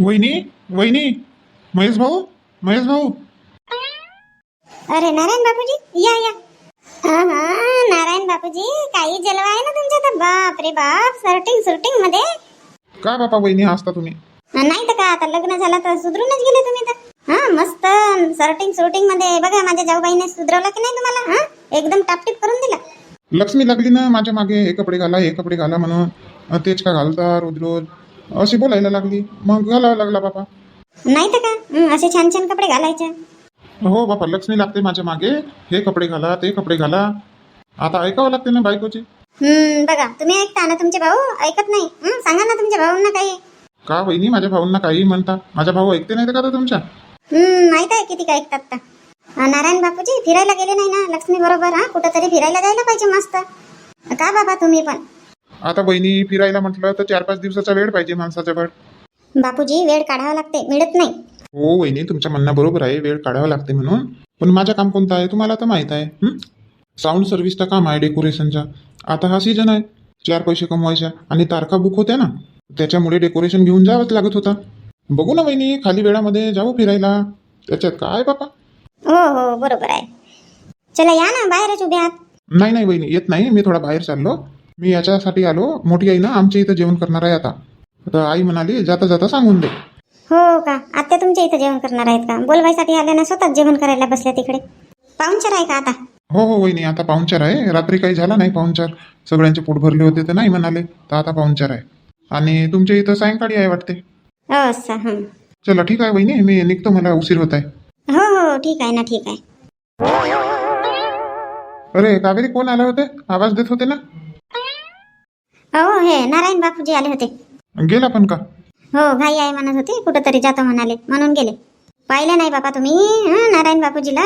वहिनी वहिनी महेश भाऊ महेश भाऊ. अरे नारायण बापूजी या या. हा हा नारायण बापूजी काही जलवा आहे ना तुमच्या? तर बाप रे बाप सर्टिंग सुरटिंगमध्ये. का बापा वहिनी हसता तुम्ही? नाही तर का आता लग्न झालं तर सुधरूनच गेले तुम्ही तर. हा मस्त सर्टिंग सुरटिंगमध्ये. बघा माझ्या जाऊबाईने सुधरवलं की नाही तुम्हाला? हा एकदम टापटीप करून दिला. लक्ष्मी लागली ना माझ्या मागे. हे कपडे घाला हे कपडे घाला म्हणून. तेच का घालता रोज रोज? अशी बोलायला लागली. मग घालावं लागला बापा नाही तर का? हं, असे छान छान कपडे घालायचे. हो बापा लक्ष्मी लागते माझ्या मागे. हे कपडे घाला ते कपडे घाला. आता ऐकावं लागते ना बायकोची? बघा तुम्ही ऐकता ना तुमचे भाऊ? ऐकत नाही. हं, सांगा ना तुमच्या भाऊंना काही. का वहिनी माझ्या भाऊंना काही म्हणता? माझा भाऊ ऐकते नाही का आता तुमच्या? माहीत आहे किती काय ऐकतात तर. नारायण बापूजी फिरायला गेले नाही ना? लक्ष्मी बरोबर हा कुठंतरी फिरायला जायला पाहिजे मस्त. का बाबा तुम्ही पण? आता बहिणी फिरायला म्हटलं तर चार पाच दिवसाचा वेळ पाहिजे माणसाच्याकडे बापूजी वेळ काढावा लागते मिळत नाही. हो वहिनी तुमच्या म्हणणं बरोबर आहे वेळ काढावा लागते म्हणून. पण माझं काम कोणतं आहे तुम्हाला तर माहीत आहे हं? साऊंड सर्व्हिसचं काम आहे डेकोरेशनचा आता हा सीजन आहे. चार पैसे कमवायच्या आणि तारखा बुक होत्या ना. त्याच्यामुळे डेकोरेशन घेऊन जावंच लागत होता. बघू ना वहिनी खाली वेळामध्ये जाऊ फिरायला. त्याच्यात काय बापा? हो हो बरोबर आहे. चला या ना बाहेरच उभे आहात. नाही नाही वहिनी येत नाही. मी थोडा बाहेर चाललो. मी याच्यासाठी आलो. मोठी आई ना आमच्या इथं जेवण करणार आहे आता. तर आई म्हणाली जाता जाता सांगून दे. हो का? आत्या तुमच्या इथं जेवण करणार आहेत का? बोलवायसाठी आल्या ना स्वतःच जेवण करायला बसल्या तिकडे. पाहुणचार आहे का आता? हो हो वहिनी आता पाहुणचार आहे. रात्री काही झाला नाही पाहुणचार. सगळ्यांचे पोट भरले होते तर नाही म्हणाले. तर आता पाहुणचार आहे. आणि तुमच्या इथं सायंकाळी आहे वाटते. हो असं हं. चला ठीक आहे वहिनी मी निघतो मला उशीर होत आहे. हो हो ठीक आहे ना ठीक आहे. अरे कावेरी कोण आले होते? आवाज देत होते ना? हो हे नारायण बापूजी आले होते. गेला पण का? हो घाई आहे म्हणत होते कुठंतरी जातो म्हणाले म्हणून गेले. पाहिलं नाही बाबा तुम्ही हं, नारायण बापूजीला.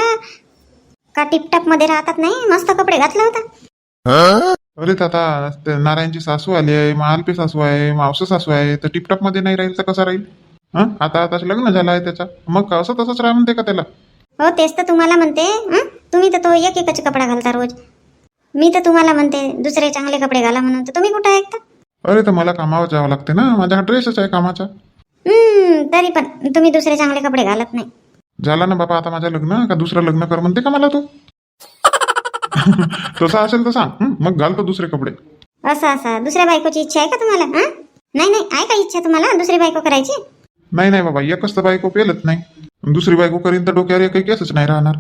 का टिपटॉपमध्ये राहतात नाही मस्त कपडे घातला होता. अरे आता ते नारायणची सासू आली आहे महालपी सासू आहे मावस सासू आहे तर टिपटॉपमध्ये नाही राहील तर कसं राहील? हा? आता आता लग्न झालं आहे त्याचा. मग का असं तसंच राह म्हणते का त्याला? हो तेच तर तुम्हाला म्हणते हं? तुम्ही तर तो एक एकच कपडा घालता रोज. मी तर तुम्हाला म्हणते दुसरे चांगले कपडे घाला म्हणून. तर तुम्ही कुठं ऐकता अरे तर मला कामावर जावं लागते ना. माझा हा ड्रेसच आहे कामाचा. हम्म तरी पण तुम्ही दुसरे चांगले कपडे घालत नाही. झाला ना बाबा आता माझं लग्न? का दुसरं लग्न कर म्हणते का मला तू? तसं असेल तर सांग. हं? मग घालतो दुसरे कपडे. असं असं. दुसऱ्या बायकोची इच्छा आहे का तुम्हाला? हं? नाही नाही. आहे का इच्छा तुम्हाला दुसरी बायको करायची? नाही नाही बाबा. एकच तर बायको पेलत नाही. दुसरी बायको करीन तर डोक्यावर काही केसच नाही राहणार.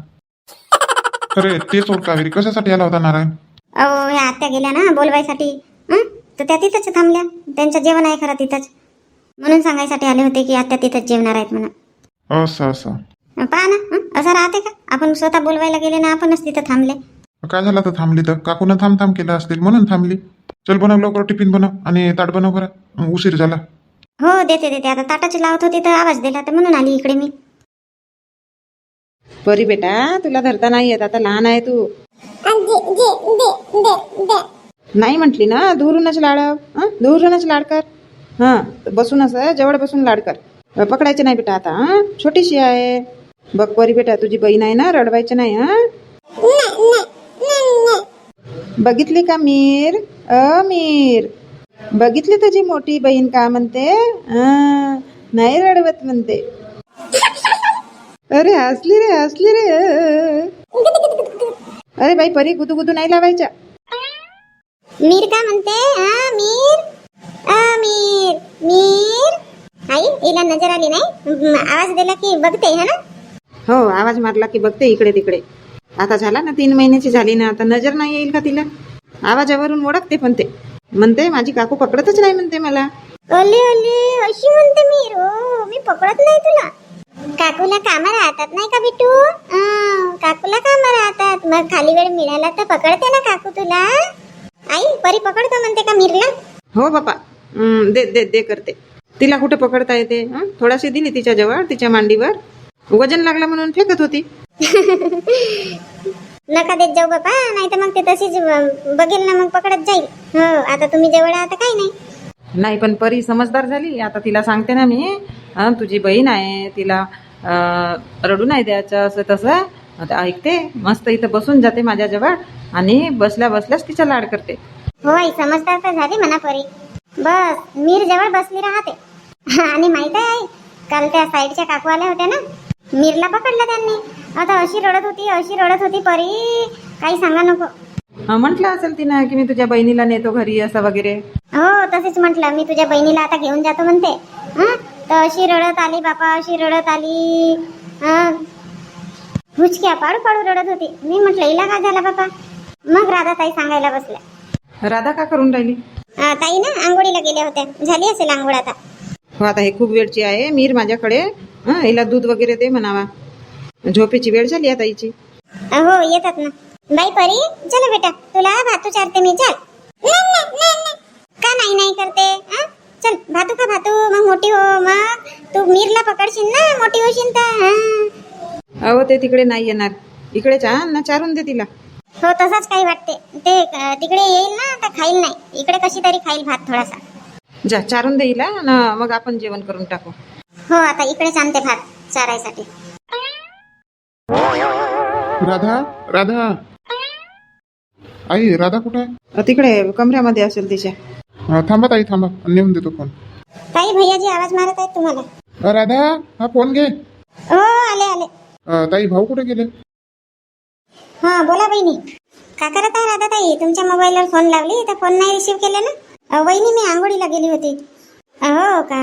अरे ते कावेरी कशासाठी आला होता नारायण? अहो ह्या आत्या गेल्या ना बोलवायसाठी हं? तर त्या तिथंच थांबल्या. त्यांचं जेवण आहे खरं तिथंच. म्हणून सांगायसाठी आले होते की आत्या तिथंच जेवणार आहेत म्हणून. असं असं. पहा ना हं? असं राहते का? आपण स्वतः बोलवायला गेले ना आपणच तिथं थांबले. काय झालं तर थांबली तर? काकून थांब थांब केलं असतील म्हणून थांबली. चल बनव लवकर टिफिन बनव आणि ताट बनव बरं. उशीर झाला. हो देते देते. आता ताटाची लावत होती तर आवाज दिला तर म्हणून आली इकडे मी. परी बेटा तुला धरता नाही येत आता लहान आहे तू. नाही म्हटली ना दुरूनच लाडव हं? दुरूनच लाड कर. हां बसूनच जवळ बसून लाड कर. पकडायचे नाही बेटा आता हं? छोटीशी आहे. बघ परी बेटा तुझी बहीण आहे ना रडवायचं नाही हा बघितली का मीर? अ मीर बघितली तुझी मोठी बहीण का म्हणते? नाही रडवत म्हणते. अरे हसली रे हसली रे. अरे बाई परी गुदू गुदू नाही लावायच्या. मीर का म्हणते? मीर? आ मीर. मीर? आई हिला नजर आली नाही? म, आवाज दिला की बघते है ना? हो आवाज मारला की बघते इकडे तिकडे. आता झाला ना तीन महिन्याची झाली ना आता नजर नाही येईल का तिला? आवाजावरून ओळखते पण ते. म्हणते माझी काकू पकडतच नाही म्हणते मला. ओले ओले अशी म्हणते मीर. हो मी पकडत नाही तुला. काकूला कामं राहतात नाही का बिटू? अं, काकूला कामं राहतात. मग खाली वेळ मिळाला तर पकडते ना काकू तुला? आई परी पकडतो म्हणते का मीरला हो बापा. हं, दे दे दे करते. तिला कुठे पकडता येते? हं? थोडाशी दिली तिच्या जवळ तिच्या मांडीवर. वजन लागलं म्हणून फेकत होती. नका देत जाऊ बाबा नाही तर मग ते तशीच ब- बघेल ना मग पकडत जाईल. हो आता तुम्ही जवळ आता काही नाही. नाही पण परी समजदार झाली. आता तिला सांगते ना मी. हं, तुझी बहीण आहे तिला रडू नाही द्यायचं असं तसं. आता ऐकते मस्त इथं बसून जाते माझ्याजवळ आणि बसल्या बसल्याच तिचा लाड करते. हो आई समजदार तर झाली म्हणा परी बस मीर जवळ बसली राहते. आणि माहीत आहे काल त्या साईडच्या काकू आल्या होत्या ना? मीरला पकडलं त्यांनी. आता अशी रडत होती अशी रडत होती परी काही सांगा नको. म्हटलं असेल तिनं की मी तुझ्या बहिणीला नेतो घरी असं वगैरे. हो तसेच म्हटलं. मी तुझ्या बहिणीला आता घेऊन जातो म्हणते. हं? तर अशी रडत आली बापा अशी रडत आली. हं. हुचक्या पाडू पाडू रडत होती. मी म्हटलं हिला का झाला बापा. मग राधा ताई सांगायला बसल्या. राधा का करून राहिली? ताई ना आंघोळीला गेल्या होत्या. झाली असेल आंघोळ आता. हो आता हे खूप वेळची आहे. मीर माझ्याकडे. हं, हिला दूध वगैरे दे म्हणावा. झोपेची वेळ झाली आता हिची हो येतात ना. बाई परी चलो बेटा. तुला भातू चारते मी. चल. का नाही नाही करते? हं? चल भातू का भातू? मग मोठी हो मग. तू मीरला पकडशील ना? मोठी होशील तर. हं. अहो ते तिकडे नाही येणार. इकडे छान ना चारून दे तिला. हो तसाच काही वाटते. ते अं, तिकडे येईल ना तर खाईल नाही. इकडे कशी तरी खाईल भात थोडासा. जा चारून दे हिला ना मग आपण जेवण करून टाकू. हो आता इकडेच आणते भात चारायसाठी. राधा राधा. आई राधा कुठं आहे? अं, तिकडे कमऱ्यामध्ये असेल तिच्या. अं, थांबा ताई थांबा. नेऊन देतो फोन ताई भैयाजी आवाज मारत आहेत तुम्हाला. अं, राधा हा फोन घे. हो आले आले. अं, ताई भाऊ कुठे गेले? हा बोला बहिणी. का करत आहे राधा ताई? तुमच्या मोबाईलवर फोन लावली तर फोन नाही रिसीव केला ना? अ, वहिनी मी आंघोळीला गेली होती. अ, हो का?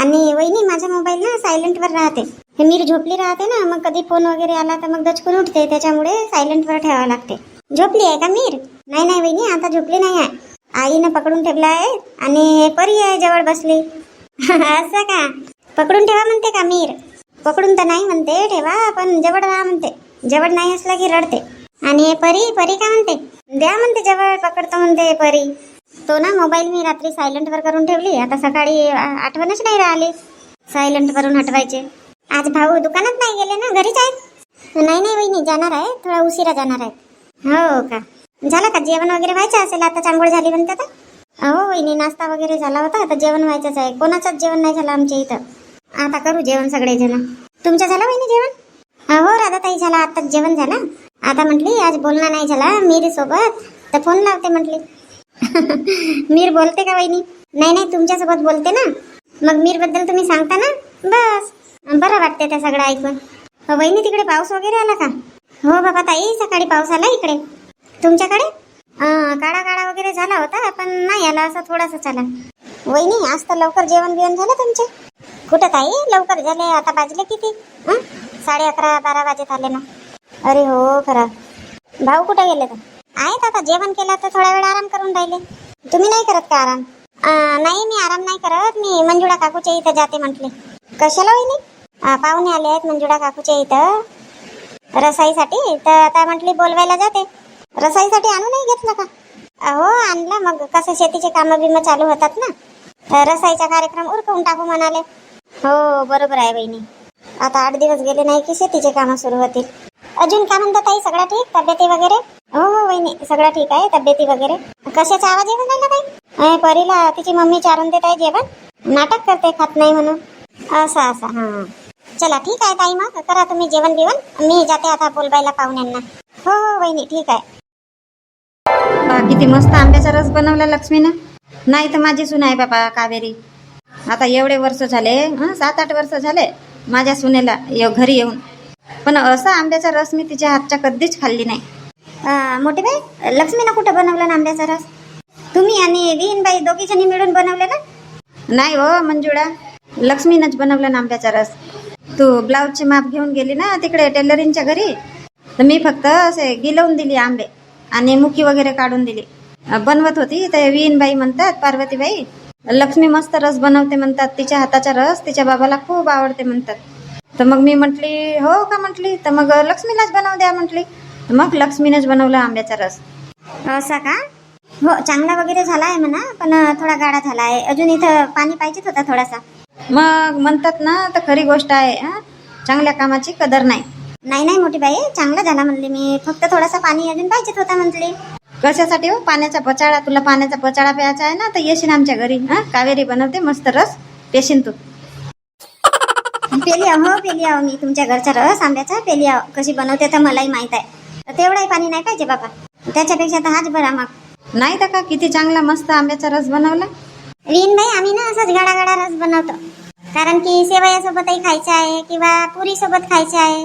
आणि वहिनी माझा मोबाईल ना सायलेंटवर राहते. मीर झोपली राहते ना मग कधी फोन वगैरे आला तर मग दचकून उठते. त्याच्यामुळे सायलेंटवर ठेवावं लागते. झोपली आहे का मीर? नाही नाही वहिनी आता झोपली नाही आहे. आईनं पकडून ठेवला आहे आणि परी आहे जवळ बसली. असं का? पकडून ठेवा म्हणते का मीर? पकडून तर नाही म्हणते ठेवा पण जवळ राहा म्हणते. जवळ नाही असला की रडते. आणि परी परी का म्हणते? द्या म्हणते जवळ पकडतो म्हणते परी. तो ना मोबाईल मी रात्री सायलेंट वर करून ठेवली. आता सकाळी आठवणच नाही राहिली. सायलेंट वरून हटवायचे. आज भाऊ दुकानात नाही गेले ना? घरीच आहेत? नाही नाही वहिनी जाणार आहे थोडा उशिरा जाणार आहेत. हो का? झालं का? जेवण वगैरे व्हायचं असेल? आता चांगोळ झाली म्हणते आता हो वहिनी नाश्ता वगैरे झाला होता. आता जेवण व्हायचंच आहे. कोणाचंच जेवण नाही झालं आमच्या इथं. आता करू जेवण सगळेजण. तुमचं झालं वहिनी जेवण? हो राधाताई झाला. आताच जेवण झालं. आता म्हटली आज बोलणं नाही झाला मीर सोबत. तर फोन लावते म्हटली. मीर बोलते का वहिनी? नाही नाही तुमच्यासोबत बोलते ना. मग मीरबद्दल तुम्ही सांगता ना? बस. बरं वाटते त्या सगळं ऐकून. हो, वहिनी तिकडे पाऊस वगैरे आला का? हो बाबा ताई सकाळी पाऊस आला इकडे. तुमच्याकडे? अं, काळा काळा वगैरे झाला होता पण नाही आला असं थोडासा आला वहिनी आज तर लवकर जेवण बिवण झालं तुमचे. कुठं ताई? लवकर झाले आता वाजले किती? साडे अकरा बारा वाजत आले ना. अरे हो खरं. भाऊ कुठे गेले तर? आहेत आता जेवण केलं तर थोडा वेळ आराम करून राहिले. तुम्ही नाही करत का आराम? नाही मी आराम नाही करत. मी मंजुळा काकूच्या इथं जाते म्हटले. कशाला वहिनी? पाहुणे आले आहेत मंजुळा काकूच्या इथं. रसाईसाठी. तर आता म्हटली बोलवायला जाते. रसाईसाठी आणू नाही घेतलं का अहो आणलं मग. कसं शेतीचे कामं बिमं चालू होतात ना? रसाईचा कार्यक्रम उरकवून टाकू म्हणाले. हो बरोबर आहे बहिणी. आता आठ दिवस गेले नाही की शेतीचे कामं सुरू होतील. अजून काय म्हणतात ताई? सगळं ठीक? तब्येती वगैरे? हो हो बहिणी सगळं ठीक आहे. तब्येती वगैरे? कशाचा आवाज येऊन राहिला ताई? परीला तिची मम्मी चारून देत आहे जेवण? नाटक करते खात नाही म्हणून. असं असं हां. चला ठीक आहे ताई मग. करा तुम्ही जेवण बिवण मी जाते आता बोलबायला पाहुण्यांना. हो हो बहिणी ठीक आहे. बापा किती मस्त आंब्याचा रस बनवला लक्ष्मीनं. नाही तर माझी सून आहे बाबा कावेरी. आता एवढे वर्ष झाले हां सात आठ वर्ष झाले माझ्या सुनेला ये- घरी येऊन. पण असा आंब्याचा रस मी तिच्या हातच्या कधीच खाल्ली नाही. मोठी बाई लक्ष्मीनं कुठं बनवला ना आंब्याचा रस? तुम्ही आणि विहीनबाई दोघी जणी मिळून बनवले ना? नाही हो मंजुळा. लक्ष्मीनंच बनवला ना आंब्याचा रस. तू ब्लाऊजचे माप घेऊन गेली ना तिकडे टेलरिंगच्या घरी? तर मी फक्त असे गिलवून दिली आंबे. आणि मुकी वगैरे काढून दिली. बनवत होती. तर विहीनबाई म्हणतात पार्वतीबाई लक्ष्मी मस्त रस बनवते म्हणतात. तिच्या हाताचा रस तिच्या बाबाला खूप आवडते म्हणतात. तर मग मी म्हटली हो का म्हटली? तर मग लक्ष्मीलाच बनवू द्या म्हटली. मग लक्ष्मीनेच बनवला आंब्याचा रस. असं का? हो चांगला वगैरे झाला आहे म्हणा पण थोडा गाढा झाला आहे अजून इथं पाणी पाहिजेच होता थोडासा. मग म्हणतात ना तर खरी गोष्ट आहे? चांगल्या कामाची कदर नाही. नाही नाही मोठी बाई चांगला झाला म्हणले मी. फक्त थोडासा पाणी अजून पाहिजेच होता म्हटले कशासाठी हो? पाण्याचा पचाडा. तुला पाण्याचा पचाडा प्यायचा आहे ना तर येशील आमच्या घरी. हा? कावेरी बनवते मस्त रस. पेशीन तू. पेली आहो हो पेली आहो मी. तुमच्या घरचा रस आंब्याचा पेली आहो कशी बनवते तर मलाही माहीत आहे. तर तेवढाही पाणी नाही पाहिजे बाबा. त्याच्यापेक्षा तर हाच बरा मग. नाही तर का? किती चांगला मस्त आंब्याचा रस बनवला. रीन बाई आम्ही ना असंच गाडा गाडा रस बनवतो. कारण की शेवयासोबतही खायचं आहे किंवा पुरी सोबत खायचं आहे?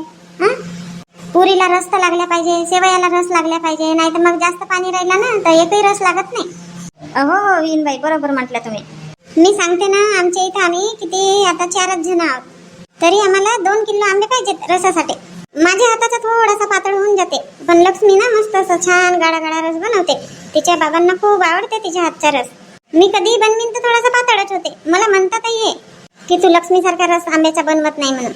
पुरीला रस तर लागल्या पाहिजे शेवयाला रस लागल्या पाहिजे नाही तर मग जास्त पाणी राहिला ना तर एकही रस लागत नाही. हो हो विनबाई बरोबर म्हटलं तुम्ही. मी सांगते ना आमच्या इथं आम्ही किती आता चारच जण आहोत. तरी आम्हाला दोन किलो आंबे पाहिजेत रसासाठी. माझ्या हाताचा थोडासा पातळ होऊन जाते. पण लक्ष्मी ना मस्त असं छान गाडा गाडा रस बनवते. तिच्या बाबांना खूप आवडते तिच्या हातचा रस. मी कधी बनवीन तर थोडासा पातळच होते. मला म्हणतातही हे की तू लक्ष्मीसारखा रस आंब्याचा बनवत नाही म्हणून.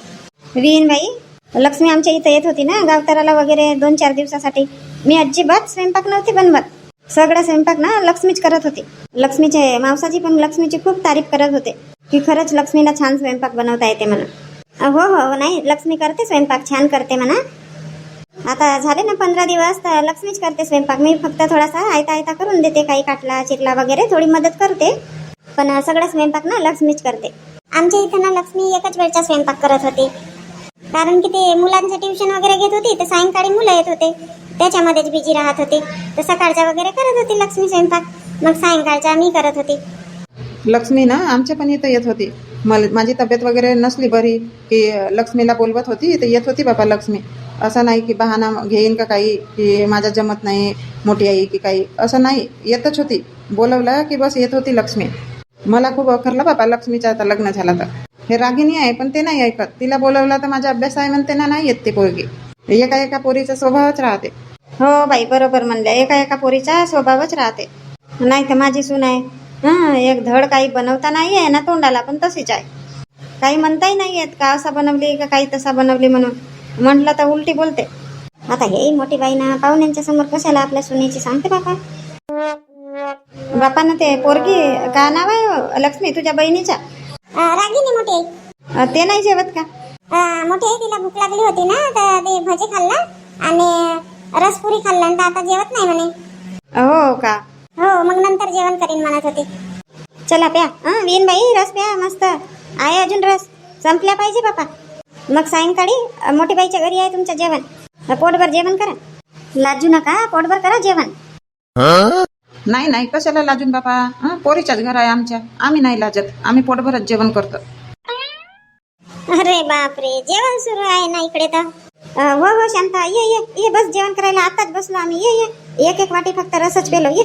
विनबाई लक्ष्मी आमच्या इथं येत होती ना गावताराला वगैरे दोन चार दिवसासाठी. मी अजिबात स्वयंपाक नव्हती बनवत. सगळा स्वयंपाक ना लक्ष्मीच करत होती. लक्ष्मीचे मावसाची पण लक्ष्मीची खूप तारीफ करत होते की खरंच लक्ष्मीला छान स्वयंपाक बनवता येते म्हणून. हो, हो हो नाही लक्ष्मी करते स्वयंपाक छान करते म्हणा. आता झाले ना पंधरा दिवस तर लक्ष्मीच करते स्वयंपाक. मी फक्त थोडासा आयता आयता करून देते काही काटला चिरला वगैरे थोडी मदत करते. पण सगळा स्वयंपाक ना लक्ष्मीच करते. आमच्या इथं ना लक्ष्मी एकच वेळचा स्वयंपाक करत होती. कारण की ते मुलांचं ट्युशन वगैरे घेत होती तर सायंकाळी मुलं येत होते. त्याच्यामध्येच बिजी राहत होते. तर सकाळचा वगैरे करत होती लक्ष्मी स्वयंपाक. मग सायंकाळचा मी करत होती. लक्ष्मी ना आमच्या पण इथं येत होती. मला माझी तब्येत वगैरे नसली बरी की लक्ष्मीला बोलवत होती तर येत होती बाबा लक्ष्मी. असं नाही की बहाणा घेईन का काही की माझ्या जमत नाही मोठी आई की काही. असं नाही येतच होती. बोलवलं की बस येत होती लक्ष्मी. मला खूप अखरलं बाबा लक्ष्मीचं आता लग्न झालं तर. हे रागिणी आहे पण ते नाही ऐकत. तिला बोलवलं तर माझा अभ्यास आहे म्हणते ना नाही येत ते पोरगी. एका एका पोरीचा स्वभावच राहते. हो बाई बरोबर म्हणल्या. एका एका पोरीचा स्वभावच राहते. नाही तर माझी सून आहे. हां एक धड काही बनवता नाही आहे ना तोंडाला पण तशीच आहे. काही म्हणताही नाही येत. का असा बनवली का काही तसा बनवली म्हणून. म्हटलं तर उलटी बोलते. आता हे मोठी बाई ना पाहुण्यांच्या समोर कशाला आपल्या सुनेची सांगते बापा? बापा ना ते पोरगी का नाव आहे हो? लक्ष्मी तुझ्या बहिणीच्या रागिनी मोठी. आई अं, ते नाही जेवत का? अं, मोठी आई तिला भूक लागली होती ना तर ते भजी खाल्ला आणि रसपुरी खाल्ला तर आता जेवत नाही म्हणे. हो का? हो मग नंतर जेवण करीन म्हणत होती. चला प्या. हां वीन बाई रस प्या मस्त. आहे अजून रस. संपल्या पाहिजे बापा मग सायंकाळी अं, मोठी बाईच्या घरी आहे तुमचं जेवण. अं, पोटभर जेवण करा. लाजू नका पोटभर करा जेवण. नाही नाही कशाला लाजून बाबा हं, पोरीच्याच घर आहे आमच्या. आम्ही नाही लाजत. आम्ही पोटभरच जेवण करतो. अरे बापरे जेवण सुरू आहे ना इकडे तर. अं, हो हो शांता ये ये ये बस जेवण करायला आताच बसलो आम्ही. ये ये. एक एक वाटी फक्त रसच पेलो ये.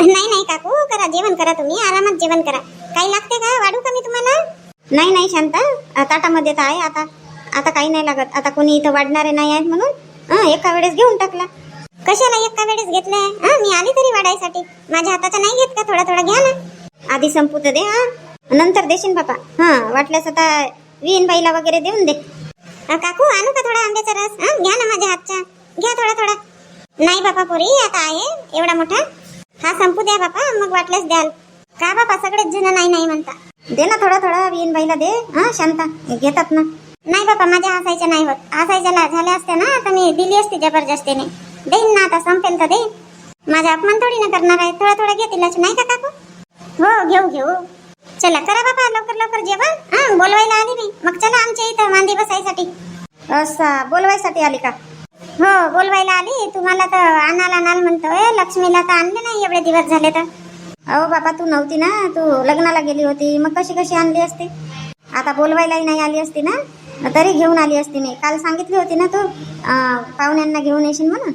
नाही नाही काकू करा जेवण करा तुम्ही. आरामात जेवण करा. काही लागते का? वाढू का मी तुम्हाला? नाही नाही शांता. अं, ताटामध्ये तर आहे आता. आता काही नाही लागत. आता कोणी इथं वाढणारे नाही आहेत म्हणून. एका वेळेस घेऊन टाकला. कशाला एका वेळेस घेतलंय? हा मी आली तरी वाढायसाठी. माझ्या हाताचा नाही घेत का? थोडा थोडा घ्या ना. आधी संपू तर दे हा. नंतर देशील बापा. हा वाटल्यास आता विन बाईला वगैरे देऊन दे. काकू आणू का थोडा आंब्याचा रस? हा घ्या ना माझ्या हातचा. घ्या थोडा थोडा. नाही बापा पोरी आता आहे. एवढा मोठा. हा संपू द्या बापा. मग वाटल्यास द्याल. का बापा? सगळेच जण नाही नाही म्हणता. दे ना थोडा थोडा विन बाईला दे. हा शांता घेतात ना. नाही बापा माझ्या हसायच्या नाही होत. हसायच्या झाल्या असत्या ना आता मी दिली असती जबरदस्तीने. देईन ना आता संपेल तर देईन. माझा अपमान थोडी ना करणार आहे. थोडा थोडा घेतीलच नाही का काकू? हो घेऊ घेऊ. चला करा बाबा लवकर लवकर जेवण. हा बोलवायला आली मी. मग चला आमच्या इथं मांदी बसायसाठी. असा बोलवायसाठी आली का? हो बोलवायला आली. तुम्हाला तर आणाल आणाल म्हणतोय लक्ष्मीला तर आणले नाही एवढे दिवस झाले तर. अहो बाबा तू नव्हती ना? तू लग्नाला गेली होती. मग कशी कशी आणली असती? आता बोलवायलाही नाही आली असती ना? तरी घेऊन आली असती मी. काल सांगितली होती ना तू? पाहुण्यांना घेऊन येशील म्हणून.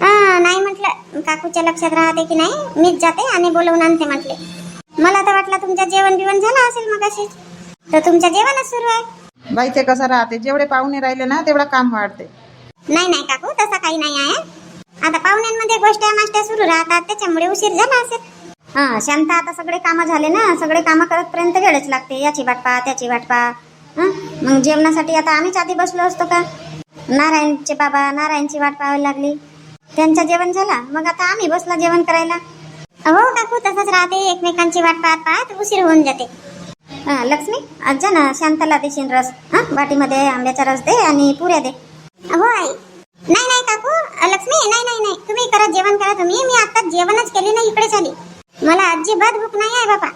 नाही म्हटलं. काकूच्या लक्षात राहते की नाही? मीच जाते आणि बोलवून आणते म्हटले. मला तर वाटलं तुमचं जेवण बिवण झालं असेल मग अशीच तर तुमचं जेवणच सुरू आहे. बाई ते कसं राहते? जेवढे पाहुणे राहिले ना तेवढं काम वाढते. नाही नाही काकू तसं काही नाही आहे. आता पाहुण्यांमध्ये गोष्टी माष्ट्या सुरू राहतात त्याच्यामुळे उशीर झाला असेल. हा शांता आता सगळे कामं झाले ना? सगळे कामं करतपर्यंत वेळच लागते. याची वाट पहा त्याची वाट पहा. हं? मग जेवणासाठी आता आम्हीच आधी बसलो असतो का? नारायणचे बाबा नारायणची वाट पाहावी लागली. त्यांचं जेवण झाला. मग आता आम्ही बसलो जेवण करायला. हो काकू तसंच राहते. एकमेकांची वाट पाहत पाहत उशीर होऊन जाते. हा लक्ष्मी आज जा ना. शांताला देशील रस. हा वाटीमध्ये आंब्याचा रस दे आणि पुऱ्या दे. हो आई. नाही नाही काकू. लक्ष्मी नाही नाही नाही. तुम्ही करा जेवण करा तुम्ही. मी आता जेवणच केले नाही इकडे आली. मला अजिबात भूक नाही आहे बाबा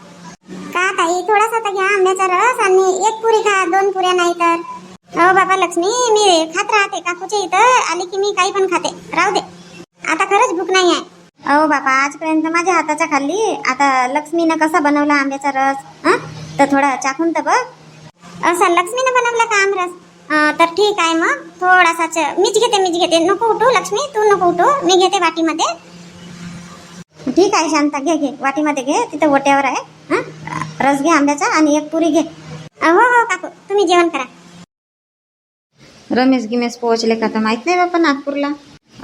का ताई? थोडासा आता घ्या आंब्याचा रस आणि एक पुरी खा दोन पुऱ्या नाही तर. हो बाबा लक्ष्मी मी खात राहते. काकूच्या इथं आली की मी काही पण खाते. राहू दे. आता खरंच भूक नाही आहे अहो बापा आजपर्यंत माझ्या हाताच्या खाल्ली. आता लक्ष्मीनं कसा बनवला आंब्याचा रस? तर थोडा चाखून तर बघ. असा लक्ष्मीनं बनवला का आमरस तर ठीक आहे मग. थोडासा च- मीच घेते मीच घेते. नको उठू लक्ष्मी तू नको उठू. मी घेते वाटीमध्ये. ठीक आहे शांता घे घे. वाटीमध्ये घे. तिथं ओट्यावर आहे. हं? रस घे आंब्याचा आणि एक पुरी घे. हो हो काकू. तुम्ही जेवण करा. रमेश गिमेश पोहोचले का तर माहीत नाही बापा नागपूरला.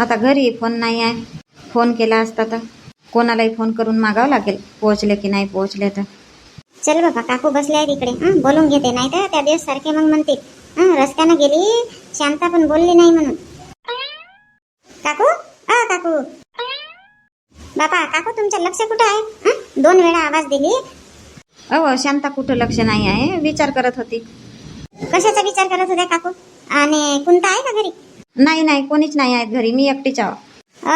आता घरी फोन नाही आहे. फोन केला असता तर कोणालाही फोन करून मागावं लागेल. पोहोचले की नाही पोहोचले तर. चल बाबा काकू बसले आहेत इकडे. हं, बोलून घेते नाही तर त्या दिवस सारखे मग म्हणते हं, रस्त्यानं गेली शांता पण बोलली नाही म्हणून. काकू? अ काकू. बाबा काकू तुमचं लक्ष कुठं आहे? हं? दोन वेळा आवाज दिली. अहो शांता कुठं लक्ष नाही आहे. विचार करत होती. कशाचा विचार करत होत्या काकू? आणि कोणता आहे का घरी? नाही नाही कोणीच नाही आहेत घरी. मी एकटीच आहो.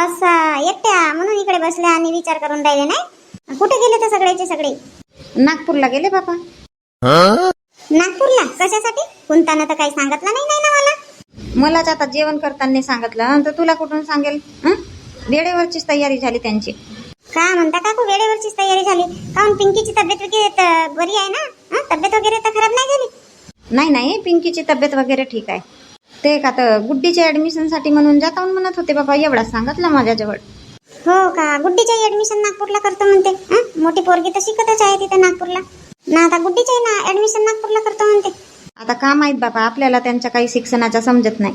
असं एकट्या? म्हणून इकडे बसले आणि विचार करून राहिले नाही? कुठे गेले तर सगळ्याचे सगळे? नागपूरला गेले बापा नागपूरला? कशासाठी? कोणताना तर काही सांगितलं नाही नाही ना मला. मलाच आता जेवण करताना सांगितलं. तर तुला कुठून सांगेल? हं? वेळेवरचीच तयारी झाली त्यांची. का म्हणता काकू वेळेवरचीच तयारी झाली? काहून पिंकीची तब्येत वगैरे बरी आहे ना? हं? तब्येत वगैरे तर खराब नाही झाली? नाही नाही पिंकीची तब्येत वगैरे ठीक आहे. ते का तर गुड्डीच्या ऍडमिशनसाठी म्हणून जाताऊन म्हणत होते बाबा एवढाच सांगितलं माझ्याजवळ. हो का? गुड्डीच्या ऍडमिशन नागपूरला करतो म्हणते. हं? मोठी पोरगी तर शिकतच आहे तिथे नागपूरला. ना आता गुड्डीच्या ना ऍडमिशन नागपूरला करतो म्हणते. आता का माहीत बाबा आपल्याला त्यांच्या काही शिक्षणाचा समजत नाही.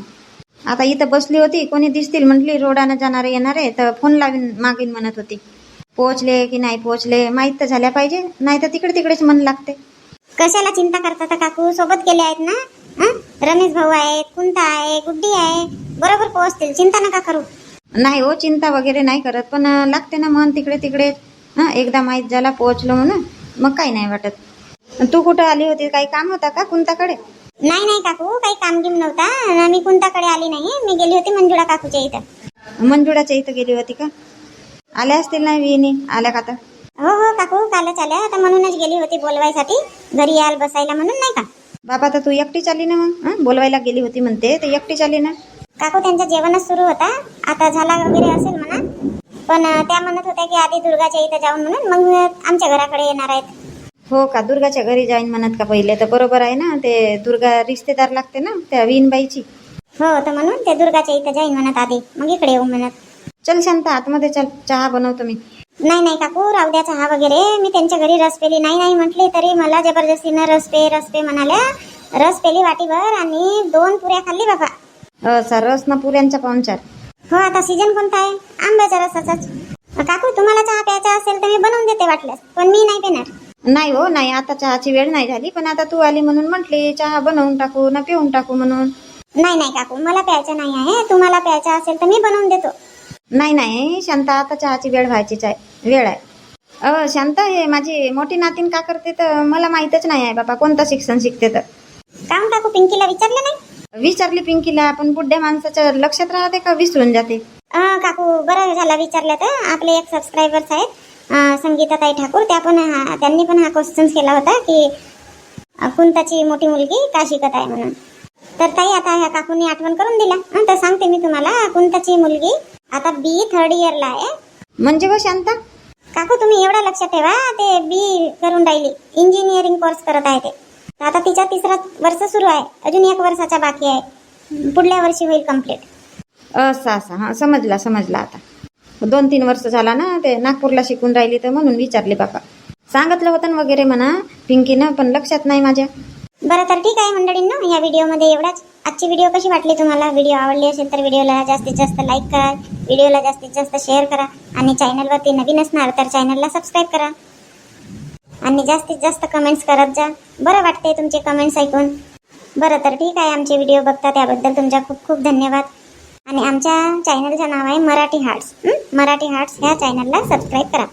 आता इथं बसली होती कोणी दिसतील म्हटली रोडानं जाणारे येणारे. तर फोन लावीन मागीन म्हणत होती. पोहोचले की नाही पोहोचले? माहीत तर झाल्या पाहिजे नाही तर तिकडे तिकडेच मन लागते. कशाला चिंता करतात काकू? सोबत गेले आहेत ना? रमेश भाऊ आहेत कुंता आहे गुड्डी आहे. बरोबर पोहोचतील. चिंता नका करू. नाही हो चिंता वगैरे नाही करत पण लागते ना मन तिकडे तिकडे. हं, एकदा माहीत झाला पोहोचलो म्हणून. मग काही नाही वाटत. तू कुठं आली होती? काही काम होता का कुंताकडे? नाही नाही काकू काही कामगिम नव्हता. अन मी कुंताकडे आली नाही. मी गेली होती मंजुळा काकूच्या इथं. मंजुळाच्या इथं गेली होती का? आल्या असतील ना विहिणी आल्या का तर हो हो काकू कालच आल्या. आता म्हणूनच गेली होती बोलवायसाठी. घरी याल बसायला म्हणून नाही का? बाबा तर तू एकटीच आली ना मग हं? बोलवायला गेली होती म्हणते तर एकटीच आली ना. काकू त्यांचं जेवणच सुरू होता. आता झाला वगैरे असेल म्हणा. पण अं, त्या म्हणत होत्या की आधी दुर्गाच्या इथं जाऊन म्हणून मग आमच्या घराकडे येणार आहेत. हो का? दुर्गाच्या घरी जाईन म्हणत का पहिले? तर बरोबर आहे ना ते दुर्गा रिश्तेदार लागते ना त्या विनबाईची हो तर म्हणून ते दुर्गाच्या इथं जाईन म्हणत आधी. मग इकडे येऊ म्हणत. चल शांत आतमध्ये चल. चहा बनवतो मी. नाही नाही काकू राहू द्या चहा वगैरे. मी त्यांच्या घरी रस पेली. नाही नाही म्हटली तरी मला जबरदस्तीनं रस पे रस पे म्हणाल्या. रस पेली वाटीभर आणि दोन पुऱ्या खाल्ली बाबा. असा रस ना पुऱ्यांचा पाहुणचार. हो आता सीजन कोणता आहे? आंब्याच्या रसाचाच. काकू तुम्हाला चहा प्यायचा असेल तर मी बनवून देते वाटल्यास पण मी नाही पेणार. नाही हो नाही आता चहाची वेळ नाही झाली पण आता तू आली म्हणून म्हटली चहा बनवून टाकू ना पिऊन टाकू म्हणून. नाही नाही काकू मला प्यायचं नाही आहे. तुम्हाला प्यायचं असेल तर मी बनवून देतो. नाही नाही. शांता आता चहाची वेळ व्हायचीच आहे. वेळ आहे. अ शांता हे माझी मोठी नातीन का करते तर मला माहीतच नाही आहे बाबा कोणतं शिक्षण शिकते तर? काम काकू? पिंकीला विचारलं नाही? विचारली पिंकीला पण बुड्ढ्या माणसाच्या लक्षात राहते का विसरून जाते? अं, काकू बरं झालं विचारलं तर. आपले एक सबस्क्रायबर्स आहेत संगीताताई ठाकूर. त्या पण हा- त्यांनी पण हा क्वेश्चन केला होता की अं, कुंताची मोठी मुलगी का शिकत आहे म्हणून. तर ताई आता ह्या काकूंनी आठवण करून दिला. हं, तर सांगते मी तुम्हाला. कुंताची मुलगी आता बी थर्ड इयरला आहे. म्हणजे व शांता? काकू तुम्ही एवढं लक्ष ठेवा ते बी करून राहिली. इंजिनिअरिंग कोर्स करत आहे ते. तर आता तिचा तिसरा वर्ष सुरू आहे. अजून एक वर्षाचा बाकी आहे. पुढल्या वर्षी होईल कंप्लीट असं असं. हा समजला समजला आता. दोन तीन वर्ष झाला ना ते नागपूरला शिकून राहिली तर म्हणून विचारले बाबा. सांगितलं होतं ना वगैरे म्हणा पिंकीनं पण लक्षात नाही माझ्या. बरं तर ठीक आहे मंडळींनो या व्हिडिओमध्ये एवढाच. आजची व्हिडिओ कशी वाटली तुम्हाला? व्हिडिओ आवडली असेल तर व्हिडिओला जास्तीत जास्त लाईक करा. व्हिडिओला जास्तीत जास्त शेअर करा आणि चॅनलवरती नवीन असणार तर चॅनलला सबस्क्राईब करा. आणि जास्तीत जास्त कमेंट्स करत जा. बरं वाटते तुमचे कमेंट्स ऐकून. बरं तर ठीक आहे आमचे व्हिडिओ बघता त्याबद्दल तुमच्या खूप खूप धन्यवाद. आणि आमच्या चॅनलचं नाव आहे मराठी हार्ट्स मराठी हार्ट्स ह्या चॅनलला सबस्क्राईब करा.